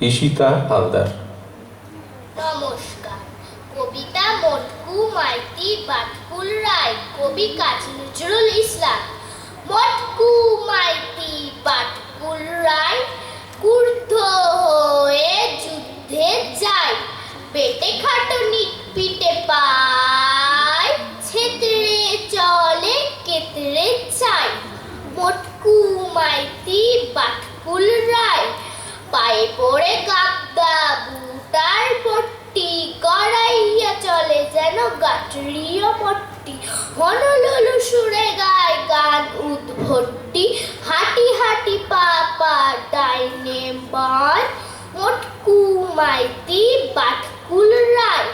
ঈশিতা হালদার। নমস্কার। কবিতা মটকু, মাইতি, বাটকুল রায়, কবি কাজী নজরুল ইসলাম। মটকু, মাইতি, বাটকুল রায় কুর্ধ হয়ে যুদ্ধে যায়। পেটে খাটুনি পিঠে পায় ছেতরে চলে কেতরে চাই মটকু মাইতি বাটকুল রায় পায়ে পড়ে কাকদা বুটার পট্টি, গড়াইয়া চলে যেন গাটরিয়া পট্টি হনলুলু সুরে গায় গান উদ্ভট্টি, হাঁটি হাঁটি পা পা ডাইনে বাই মটকু মাইতি বাটকুল রায়।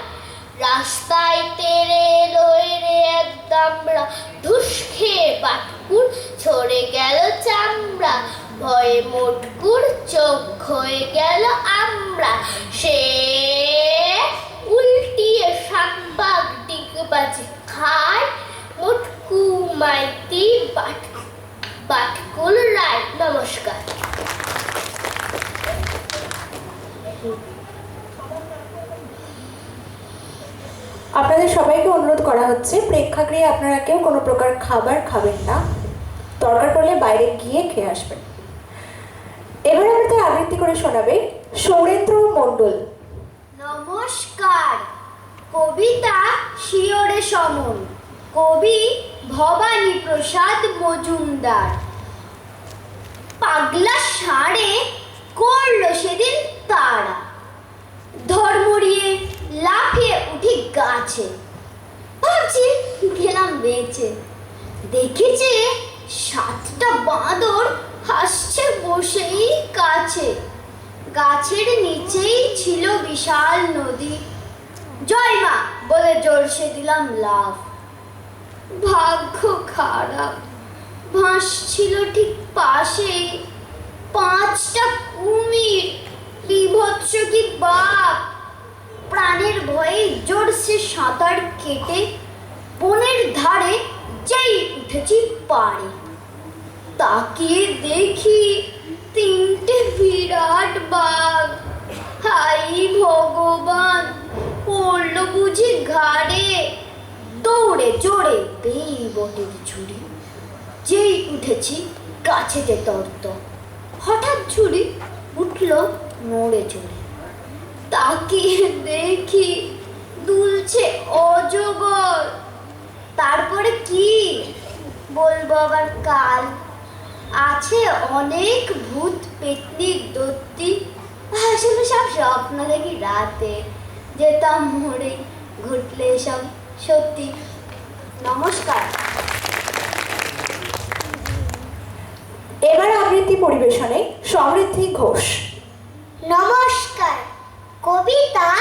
রাস্তায় তেরে লয়ে রে একদামড়া ধুস খেয়ে বাটকুর ছড়ে গেল চামড়া। ভয়ে মোটকুর চোখ হয়ে গেল আমরা। সে উল্টিয়ে শাকবাগ ডিগবাজি খায় মোটকু মাইতি বাট, বাটকুল রায়। নমস্কার। আপনাদের সবাইকে অনুরোধ করা হচ্ছে, প্রেক্ষাগৃহে আপনারা কেউ কোনো প্রকার খাবার খাবেন না। দরকার পড়লে বাইরে গিয়ে খেয়ে আসবেন। এবার আমাদের আবৃত্তি করে শোনাবে সৌরেন্দ্র মণ্ডল। নমস্কার। কবিতা শিওরে সমন। কবি ভবানী প্রসাদ মজুমদার। পাগলা সাড়ে করল সেদিন তারা। ধর্মড়িয়ে লাফিয়ে উঠি গাছে। ভাবছি গেলাম বেঁচে। দেখেছে সাতটা বাঁদর হাসছে বসেই কাছে। গাছের নিচেই ছিল বিশাল নদী। জয় মা বলে জোরসে দিলাম লাভ ভাগ্য খারাপ। ভাসছিল ঠিক পাশেই পাঁচটা কুমির, বিভৎস কি বাপ প্রাণের ভয়ে জোরসে সাঁতার কেটে বনের ধারে যেই উঠেছি পাড়ে। তাকিয়ে দেখি তিনটে বিরাট বাঘ। হাই ভগবান, পড়ল বুঝি ঘাড়ে। দৌড়ে জোরে বেই বটের ঝুড়ি। যেই উঠেছি গাছেতে তর্ত। হঠাৎ ঝুড়ি উঠল নড়ে চড়ে। তাকিয়ে দেখি দুলছে অজগর। তারপরে কি বলব আবার কাল আছে অনেক ভূত পেতনির দত্তি। আসলে সব স্বপ্ন দেখি রাতে। যেতাম মরে ঘটলে সব সত্যি। নমস্কার। এবার আবৃত্তি পরিবেশনে সমৃদ্ধি ঘোষ। নমস্কার। কবিতা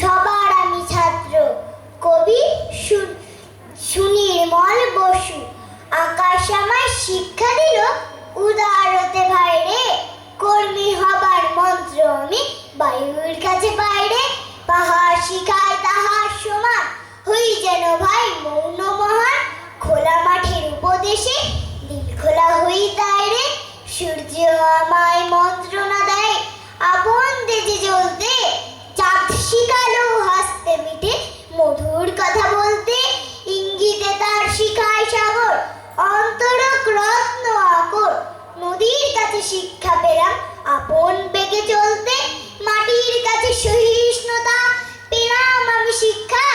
সবার আমি ছাত্র কবি সু- সুনির্মল বসু আকাশ আমায় শিক্ষা দিল উদারতে ভাইরে কর্মী হবার মন্ত্র আমি বায়ুর কাছে বাইরে পাহাড় শিখায় তাহার সমান হই যেন ভাই মৌন মহান খোলা মাঠের উপদেশে দিল খোলা হই তাইরে সূর্য আমায় মন্ত্রণা দেয় আপন দেজে জ্বলতে, চাঁদ শিখালো হাসতে মিটে, মধুর কথা বলতে, ইঙ্গিতে তার শিখায় সাগর, অন্তরক রত্ন আকর, নদীর কাছে শিক্ষা পেলাম, আপন বেগে চলতে, মাটির কাছে সহিষ্ণুতা পেলাম আমি শিক্ষা,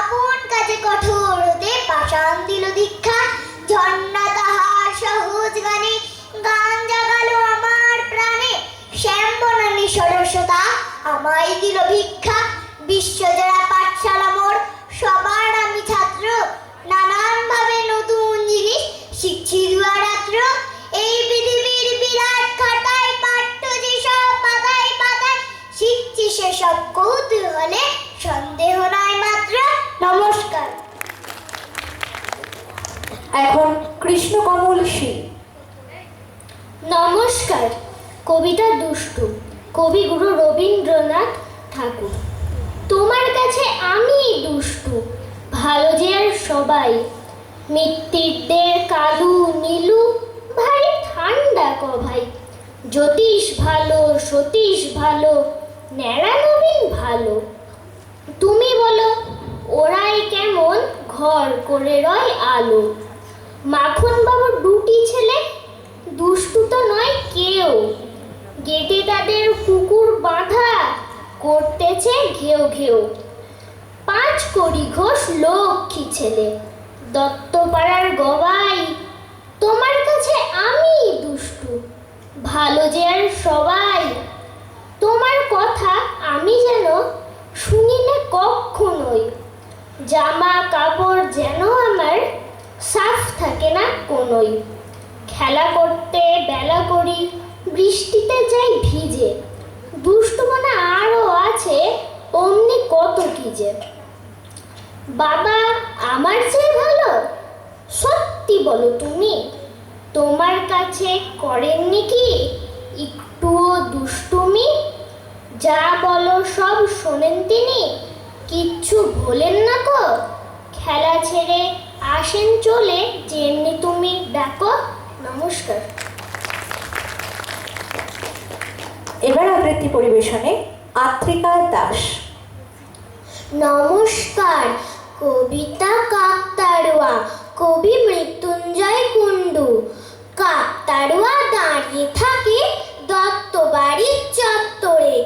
আপন কাছে কঠোর হতে পাষাণ দিল দীক্ষা, ঝর্ণা তাহার সহজ গান সরস্বতা আমায় দিল ভিক্ষা বিশ্বজোড়া পাঠশালা মোর সবার আমি ছাত্র। নানান ভাবে নতুন জিনিস শিখছি দুয়ারাত্র। এই পৃথিবীর বিরাট খাতায় পাঠ্য যেসব পাতায় পাতায় শিখছি সেসব কৌতূহলে সন্দেহ নয় মাত্র। নমস্কার। এখন কৃষ্ণকমল শীল নমস্কার কবিতা দুষ্টু। কবিগুরু রবীন্দ্রনাথ ঠাকুর। তোমার কাছে আমি দুষ্টু, ভালো যে আর সবাই। মিত্তিরদের কালু নীলু ভাই ঠান্ডা ক ভাই জ্যোতিষ ভালো, সতীশ ভালো, ন্যাড়া নবীন ভালো। তুমি বলো, ওরাই কেমন ঘর করে রয় আলো? মাখন বাবুর দুটি ছেলে, দুষ্টু তো নয় কেউ। গেটে তাদের কুকুর বাঁধা করতেছে ঘেউ ঘেউ। পাঁচ কড়ি ঘোষ লক্ষ্মী ছেলে। দত্তপাড়ার গবাই, তোমার কাছে আমি দুষ্টু। ভালো যে আর সবাই, তোমার কথা আমি যেন শুনি না কখনোই জামা কাপড় যেন আমার সাফ থাকে না কোনোই। খেলা করতে, বেলা করি বৃষ্টিতে যাই ভিজে, দুষ্টুমনা আরও আছে, অমনি কত কি যে। বাবা, আমার চেয়ে ভালো? সত্যি বলো তুমি, তোমার কাছে করেননি কি একটুও দুষ্টুমি? যা বলো সব শোনেন তিনি, কিচ্ছু ভোলেন না কো খেলা ছেড়ে আসেন চলে, যেমনি তুমি ডাকো। নমস্কার। এবার আবৃত্তি পরিবেশনে আত্রিকা দাস। নমস্কার, কবিতা কাকতাড়ুয়া, কবি মৃত্যুঞ্জয় কুণ্ডু। কাকতাড়ুয়া দাঁড়িয়ে থাকে দত্ত বাড়ির চত্বরে।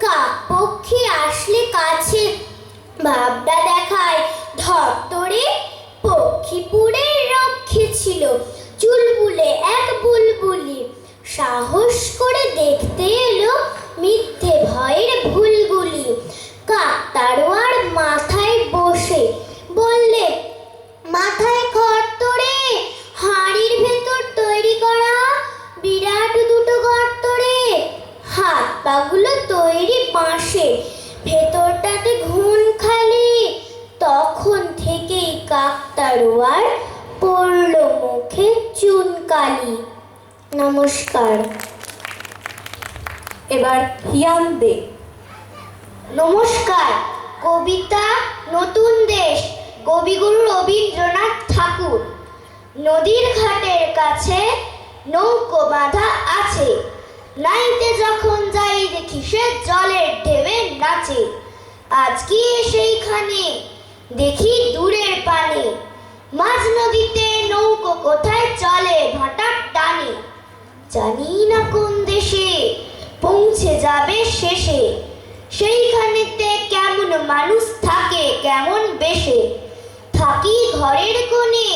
কাক পক্ষী আসলে কাছে ভাবটা দেখায় ধত্তরে পক্ষীপুরের রক্ষী ছিল চুলবুলে এক বুলবুলি। সাহস দেখতে এলো মিথ্যে ভয়ের ভুলগুলি। কাকতাড়ুয়ার মাথায় বসে বললে, মাথায় খড় তোরে হাড়ির ভেতর তৈরি করা, বিরাট দুটো গর্ত রে। হাত পাগুলো তৈরি বাঁশে, ভেতরটাতে ঘুণ খালি। তখন থেকেই কাকতাড়ুয়ার পড়ল মুখে চুনকালি। নমস্কার। এবার হিয়ান দে। নমস্কার, কবিতা নতুন দেশ, কবিগুরু রবীন্দ্রনাথ ঠাকুর। নদীর ঘাটের কাছে নৌকো বাঁধা আছে। নাইতে যখন যাই দেখি সে জলের ঢেবে নাচে। আজ কি সেইখানে? দেখি দূরের পানে। মাঝ নদীতে নৌকো কোথায় চলে ভাটার টানে। জানি না কোন দেশে পৌঁছে যাবে শেষে। সেইখানেতে কেমন মানুষ থাকে, কেমন বেশে। থাকি ঘরের কোণে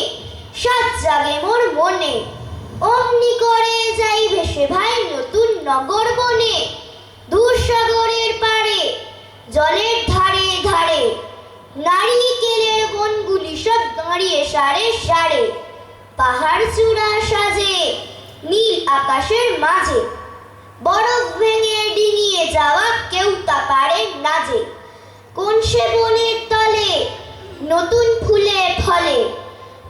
সাত জাগে মোর মনে। অমনি করে যাই ভেসে ভাই নতুন নগর বনে। দূরসাগরের পারে জলের ধারে ধারে। নারিকেলের বনগুলি সব দাঁড়িয়ে সারে সারে। পাহাড় চূড়া সাজে, নীল আকাশের মাঝে। বরফ ভেঙে ডিঙিয়ে যাওয়া কেউ তা পারে না যে। কোন সে বনের তলে, নতুন ফুলে ফলে।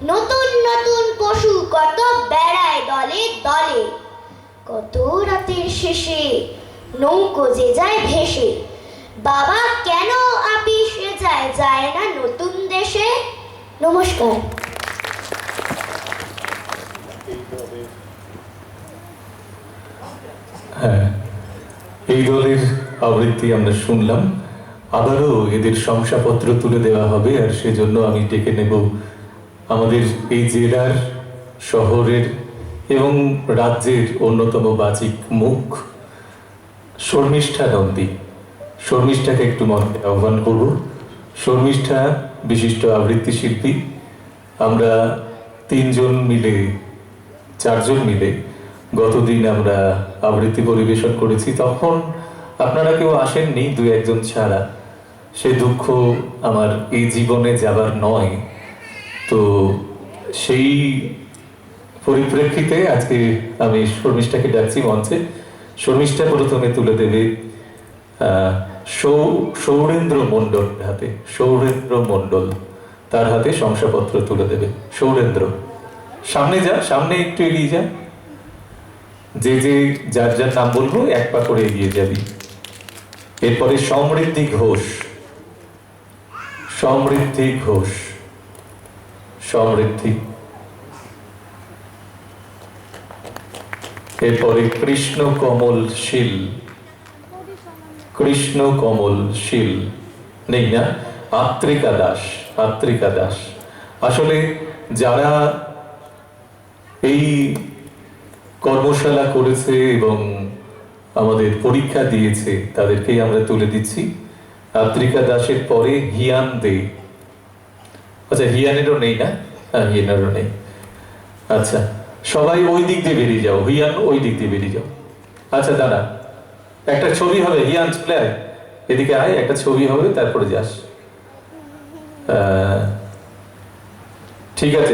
নতুন নতুন পশু কত বেড়ায় দলে দলে। কত রাতের শেষে নৌকো যে যায় ভেসে। বাবা কেন আপিসে যায় যায় না নতুন দেশে? নমস্কার হ্যাঁ এই দলের আবৃত্তি আমরা শুনলাম। আবারও এদের শংসাপত্র তুলে দেওয়া হবে, আর সেজন্য আমি ডেকে নেব আমাদের এই জেলার, শহরের এবং রাজ্যের অন্যতম বাচিক মুখ, শর্মিষ্ঠা নন্দী। শর্মিষ্ঠাকে একটু মনে আহ্বান করব। শর্মিষ্ঠা বিশিষ্ট আবৃত্তি শিল্পী আমরা তিনজন মিলে, চারজন মিলে গতদিন আমরা আবৃত্তি পরিবেশন করেছি। তখন আপনারা কেউ আসেননি দু একজন ছাড়া? সে দুঃখ আমার এই জীবনে যাবার নয়। তো সেই পরিপ্রেক্ষিতে আজকে আমি শর্মিষ্ঠাকে ডাকছি মঞ্চে। শর্মিষ্ঠা প্রথমে তুলে দেবে সৌরেন্দ্র মণ্ডল হাতে, সৌরেন্দ্র মণ্ডল তার হাতে শংসাপত্র তুলে দেবে। সৌরেন্দ্র, সামনে যা, সামনে একটু এগিয়ে যা। যে যে, যার যার নাম বলব, এক পা করে এগিয়ে যাবি। এরপরে সমৃদ্ধি ঘোষ। সমৃদ্ধি ঘোষ। সমৃদ্ধি। এরপরে কৃষ্ণ কমল শীল। কৃষ্ণ কমল শীল। নেই না? আত্রিকা দাস আত্রিকা দাস। আসলে যারা এই কর্মশালা করেছে এবং আমাদের পরীক্ষা দিয়েছে, তাদেরকেই আমরা তুলে দিচ্ছি। আত্রিকা দাসের পরে হিয়ান দে। আচ্ছা হিয়ানেরও নেই না? হ্যাঁ হিয়ানেরও নেই। আচ্ছা সবাই ওই দিক দিয়ে বেরিয়ে যাও। হিয়ান ওই দিক দিয়ে বেরিয়ে যাও। আচ্ছা দাঁড়া। একটা ছবি হবে, হিয়ান আয় এদিকে আয়, একটা ছবি হবে, তারপরে যাস। ঠিক আছে।